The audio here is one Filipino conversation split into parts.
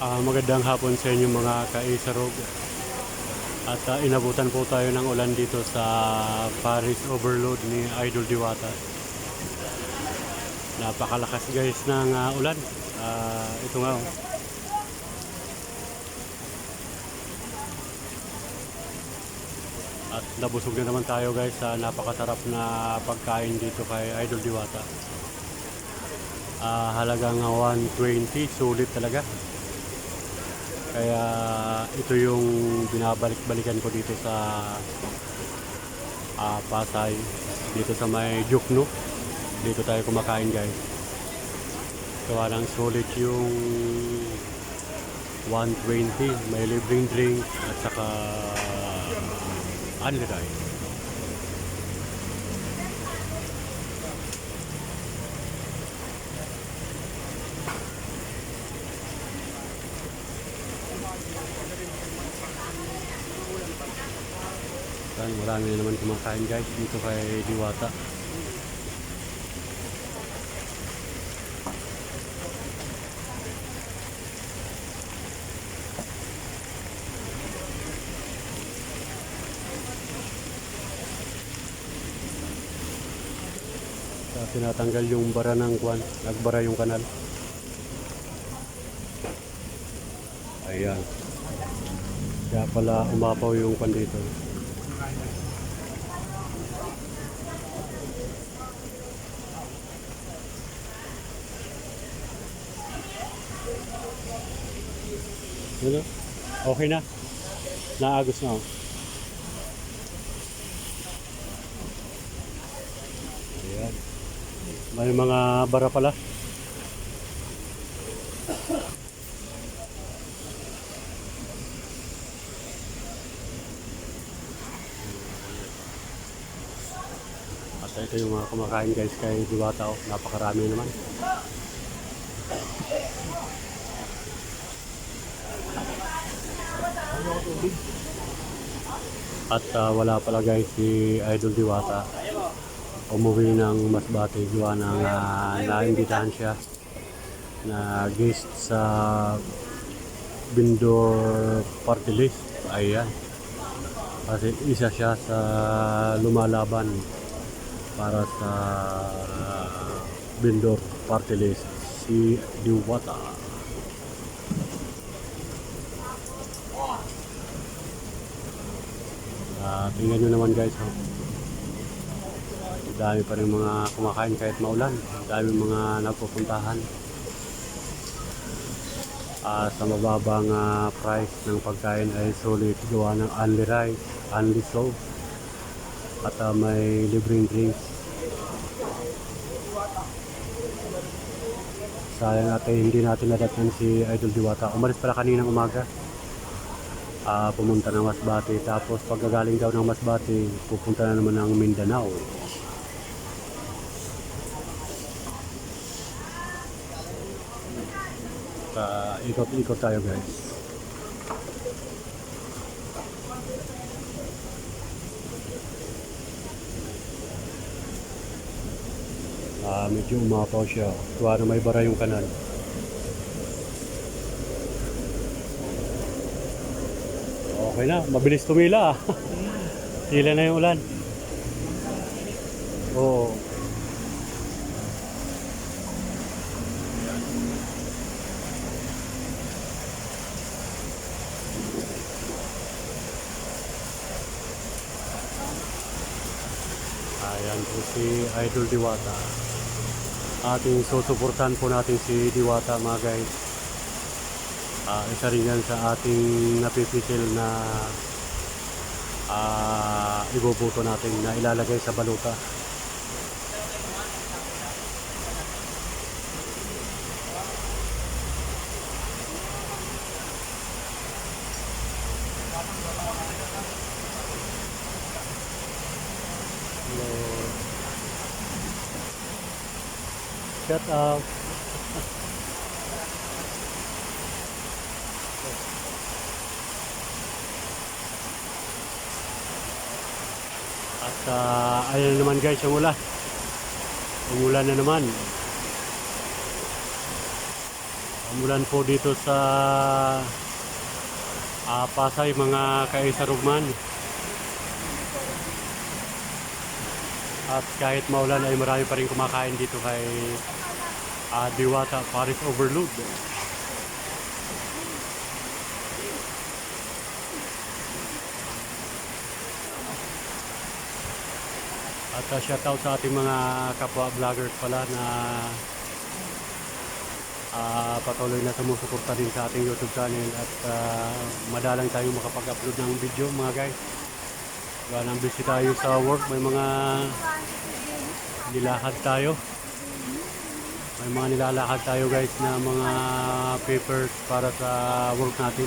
Ah, magandang hapon sa inyo mga kaisarog. At ah, inabutan po tayo ng ulan dito sa Paris Overload ni Idol Diwata. Napakalakas guys ng ah, ulan. Ah, ito nga oh. At nabusog na naman tayo guys sa napakasarap na pagkain dito kay Idol Diwata. Ah, halagang 120, sulit talaga. Kaya ito yung binabalik-balikan ko dito sa ah, Pasay, dito sa may Jukno. Dito tayo kumakain guys. Gawa ng sulit yung 120, may libreng drink at saka only rice. Yan, marami na naman kumakain guys dito kay Diwata. Sa tinatanggal yung bara ng kwan, nagbara yung kanal. Ayan. Kaya pala umapaw yung kwan dito. Ano? Okay na. Naagos na oh. Ayan. May mga bara pala. Ito yung mga kumakain guys kay Diwata. Oh. Napakarami naman. At ah, wala pala guys si Idol Diwata. Umuwi ng Masbate gawa ng uh, naimbitahan siya na guest sa Bindor Party List. Ayan. Kasi isa siya sa lumalaban para sa Bindor Party List si Diwata. Ah, tingnan naman guys. Oh. Dami pa rin mga kumakain kahit maulan. Dami mga nagpupuntahan. Ah, sa mababang ah, price ng pagkain ay solid gawa ng only rice, only soap. At ah, may libreng drinks. Sayang natin hindi natin nadatnan si Idol Diwata. Umalis pala kaninang umaga ah pumunta ng Masbate. Tapos pagkagaling daw ng Masbate pupunta na naman ng Mindanao. Uh, ikot-ikot tayo guys. Ah medyo umapaw siya. Tuwa na may bara yung kanal Okay na, mabilis tumila. Tila na yung ulan. Oo. Ayan po si Idol Diwata. Ating susuportahan po natin si Diwata mga guys. Ah, isa rin yan sa ating napipisil na ah, iboboto natin na ilalagay sa baluta. Shut up. At ah, ayun naman guys, yung ulan. Umulan na naman. Umulan po dito sa ah, Pasay mga kaisarugman. At kahit maulan ay marami pa rin kumakain dito kay ah, Diwata Paris Overload. Uh, shoutout sa ating mga kapwa vloggers pala na ah, patuloy na sumusuporta din sa ating YouTube channel at ah, madalang tayong makapag-upload ng video mga guys. Wala nang busy tayo sa work, may mga nilakad tayo. May mga nilalakad tayo guys na mga papers para sa work natin.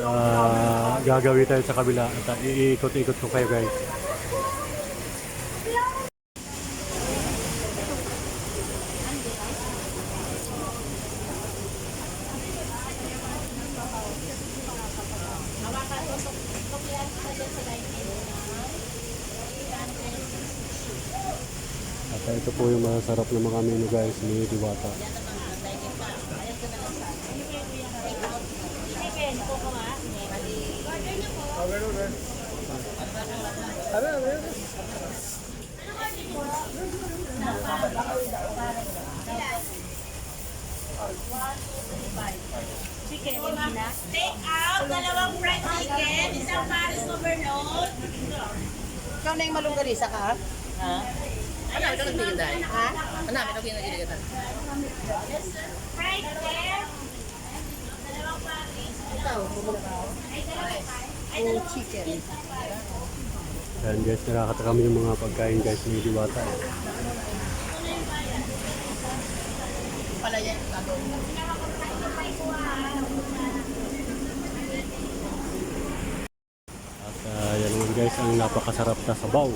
Ah, gagawin tayo sa kabila at ah, iikot-ikot ko kayo guys. At ah, ito po yung masarap na mga menu guys ni Diwata. Chicken, Take out, dalawang fried chicken, isang Paris overload. Ikaw na yung malunggarisa ka? Ha? Ano, ito nagbigay tayo. Ha? Ano, ito pinagigil kita. Fried chicken. Dalawang Paris. Ikaw, bumula ka. Oh, chicken. Ayan guys, nakakata kami yung mga pagkain guys ni Diwata. Pala yan, gagawin mo. At uh, yan naman guys ang napakasarap na sabaw.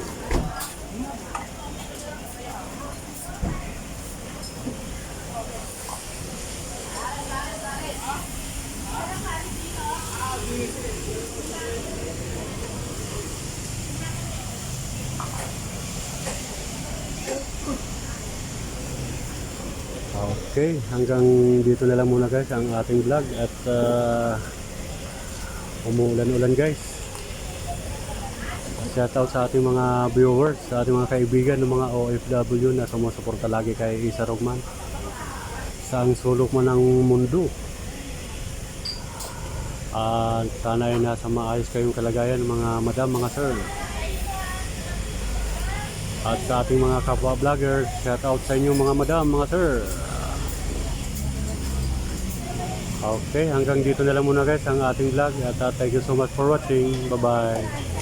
Okay, hanggang dito na lang muna guys ang ating vlog at uh, umuulan-ulan guys. Shoutout sa ating mga viewers, sa ating mga kaibigan ng mga OFW na sumusuporta lagi kay Isa Rogman. Sa ang sulok man ng mundo. At sana ay nasa maayos kayong kalagayan mga madam, mga sir. At sa ating mga kapwa vloggers, shoutout sa inyo mga madam, mga sir. Okay, hanggang dito na lang muna guys ang ating vlog at uh, thank you so much for watching. Bye-bye.